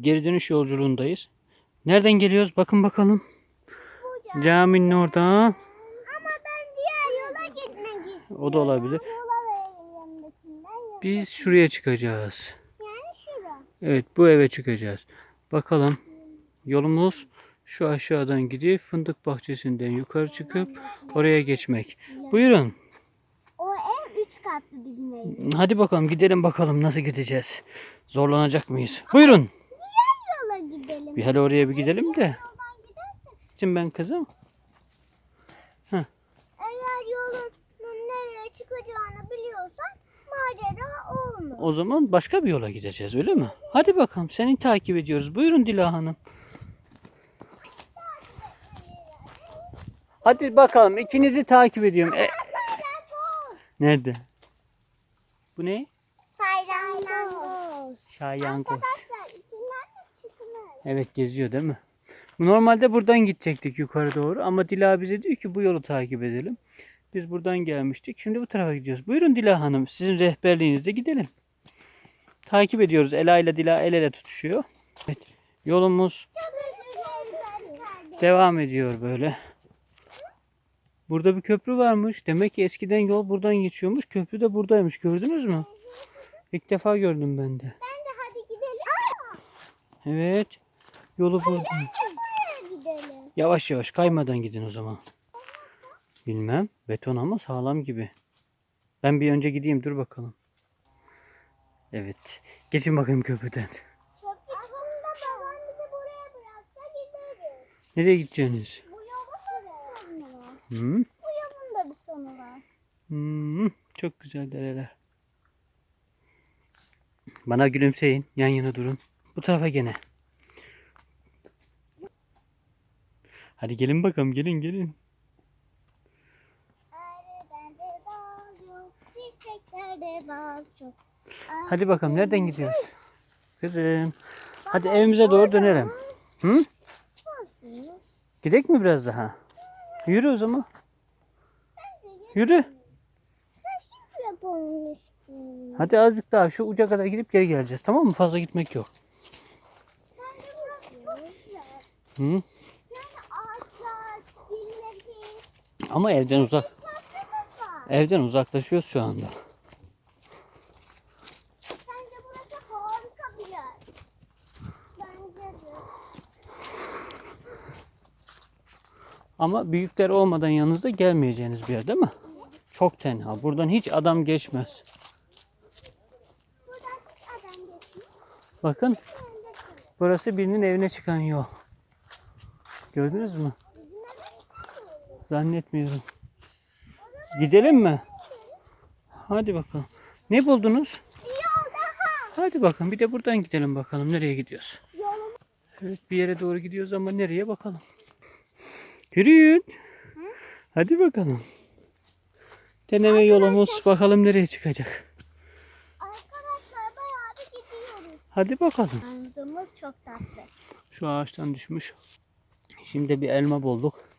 Geri dönüş yolculuğundayız. Nereden geliyoruz? Bakın bakalım. Caminin oradan. Ama ben diğer yola gitmek istiyorum. O da olabilir. Biz şuraya çıkacağız. Yani şura. Evet bu eve çıkacağız. Bakalım yolumuz şu aşağıdan gidip fındık bahçesinden yukarı çıkıp oraya geçmek. Buyurun. O ev üç katlı bizim ev. Hadi bakalım gidelim bakalım nasıl gideceğiz. Zorlanacak mıyız? Buyurun. Bir hele oraya bir gidelim de. Şimdi ben kızım. eğer yolun nereye çıkacağını biliyorsan macera olmaz. O zaman başka bir yola gideceğiz öyle mi? Hadi bakalım seni takip ediyoruz. Buyurun Dila Hanım. Hadi bakalım ikinizi takip ediyorum. E, nerede? Bu ne? Saylangoz. Şayangoz. Evet geziyor değil mi? Normalde buradan gidecektik yukarı doğru ama Dila bize diyor ki bu yolu takip edelim. Biz buradan gelmiştik. Şimdi bu tarafa gidiyoruz. Buyurun Dila Hanım. Sizin rehberliğinizde gidelim. Takip ediyoruz. Ela ile Dila el ele tutuşuyor. Evet. Yolumuz devam ediyor böyle. Burada bir köprü varmış. Demek ki eskiden yol buradan geçiyormuş. Köprü de buradaymış. Gördünüz mü? İlk defa gördüm ben de. Ben de hadi gidelim. Evet. Yolu gidelim. Yavaş yavaş kaymadan gidin o zaman. Bilmem. Beton ama sağlam gibi. Ben bir önce gideyim dur bakalım. Evet. Geçin bakayım köprüden. Nereye gideceksiniz? Bu yolun da bir sonu var. Hı? Bu yolun da bir sonu var. Hmm, çok güzel dereler. Bana gülümseyin. Yan yana durun. Bu tarafa gene. Hadi gelin bakalım. Gelin gelin. Hadi bakalım. Nereden gidiyoruz? Kızım. Hadi evimize doğru dönelim. Hı? Gidek mi biraz daha? Yürü o zaman. Yürü. Hadi azıcık daha şu uca kadar gidip geri geleceğiz. Tamam mı? Fazla gitmek yok. Hı? Ama evden uzak. Evden uzaklaşıyoruz şu anda. Bence burası harika bir yer. Bence de. Ama büyükler olmadan yanınızda gelmeyeceğiniz bir yer değil mi? Çok tenha. Buradan hiç adam geçmez. Buradan hiç adam geçmiyor. Bakın burası birinin evine çıkan yol. Gördünüz mü? Zannetmiyorum. Gidelim mi? Hadi bakalım. Ne buldunuz? Hadi bakalım bir de buradan gidelim bakalım. Nereye gidiyoruz? Evet bir yere doğru gidiyoruz ama nereye bakalım. Yürüyün. Hadi bakalım. Deneme yolumuz bakalım nereye çıkacak. Hadi bakalım. Anladığımız çok tatlı. Şu ağaçtan düşmüş. Şimdi bir elma bulduk.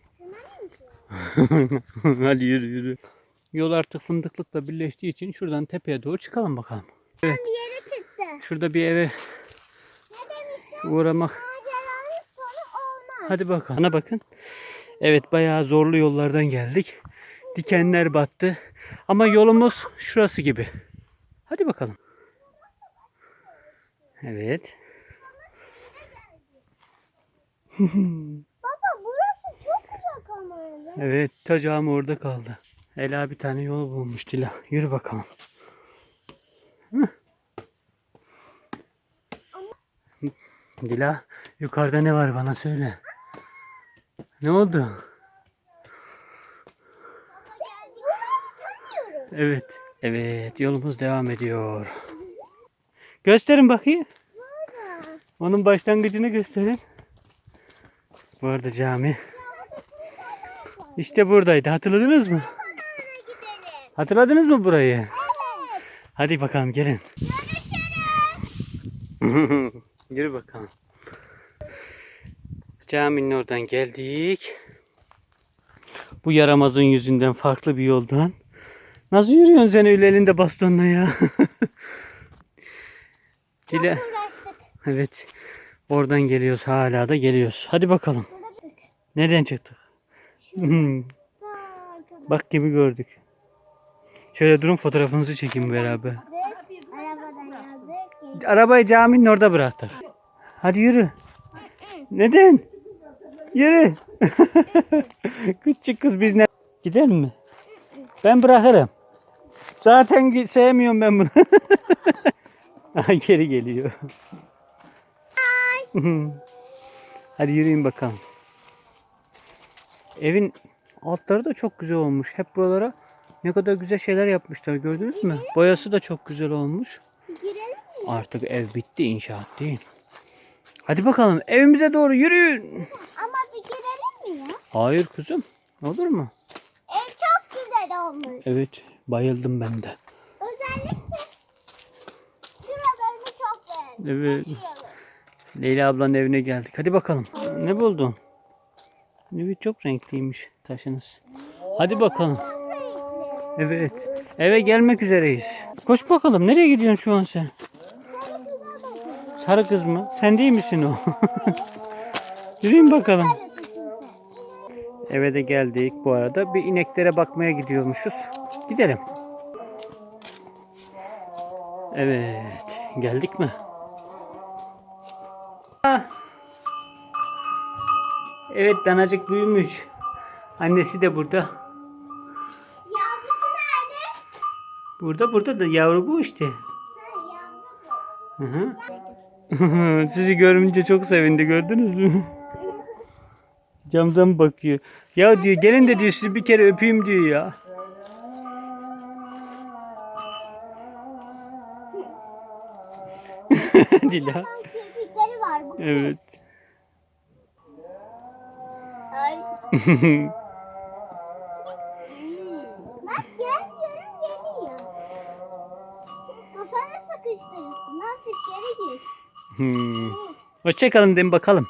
Hadi yürü yürü. Yol artık fındıklıkla birleştiği için şuradan tepeye doğru çıkalım bakalım. Bir yere çıktı. Şurada bir eve Ne uğramak. Hadi bakalım. Bana bakın. Evet bayağı zorlu yollardan geldik. Dikenler battı. Ama yolumuz şurası gibi. Hadi bakalım. Evet. Baba burası çok uzak ama öyle. Evet tacağım orada kaldı. Ela bir tane yol bulmuş Dila. Yürü bakalım. Hı. Dila yukarıda ne var bana söyle. Ne oldu? Evet. Evet yolumuz devam ediyor. Gösterin bakayım. Onun başlangıcını gösterin. Bu arada cami. İşte buradaydı. Hatırladınız mı? Hatırladınız mı burayı? Evet. Hadi bakalım gelin. Yürü bakalım. Caminin oradan geldik. Bu yaramazın yüzünden farklı bir yoldan. Nasıl yürüyorsun sen öyle elinde bastonla ya? Dile. Evet. Oradan geliyoruz hala da geliyoruz. Hadi bakalım. Nereden çıktık? Hmm. Bak gibi gördük. Şöyle durun fotoğrafınızı çekeyim beraber. Arabayı caminin orada bıraktık. Hadi yürü. Neden? Yürü. Küçük kız biz ne? Gidelim mi? Ben bırakırım. Zaten sevmiyorum ben bunu. Geri geliyor. Hadi yürüyün bakalım. Evin altları da çok güzel olmuş. Hep buralara ne kadar güzel şeyler yapmışlar gördünüz mü? Boyası da çok güzel olmuş. Artık ev bitti inşaat değil. Hadi bakalım evimize doğru yürüyün. Ama bir girelim mi ya? Hayır kızım. Olur mu? Ev çok güzel olmuş. Evet. Bayıldım ben de. Özellikle şuralarını çok beğendim. Evet. Leyla ablanın evine geldik. Hadi bakalım. Ne buldun? Evet çok renkliymiş taşınız. Hadi bakalım. Evet. Eve gelmek üzereyiz. Koş bakalım. Nereye gidiyorsun şu an sen? Sarı kız mı? Sen değil misin o? Yürüyün bakalım. Eve de geldik bu arada. Bir ineklere bakmaya gidiyormuşuz. Gidelim. Evet. Geldik mi? Evet danacık büyümüş. Annesi de burada. Yavrusu nerede? Burada burada da yavru bu işte. Hı hı. Sizi görünce çok sevindi gördünüz mü? Camdan bakıyor. Ya diyor gelin de diyor sizi bir kere öpeyim diyor ya. Dila. Kirpikleri var bu. Evet. Ay. Hmm. Bak gel diyorum geliyor. Kafanı sıkıştırırsın. Nasıl geri gir. Hmm. Hoşçakalın deyin bakalım.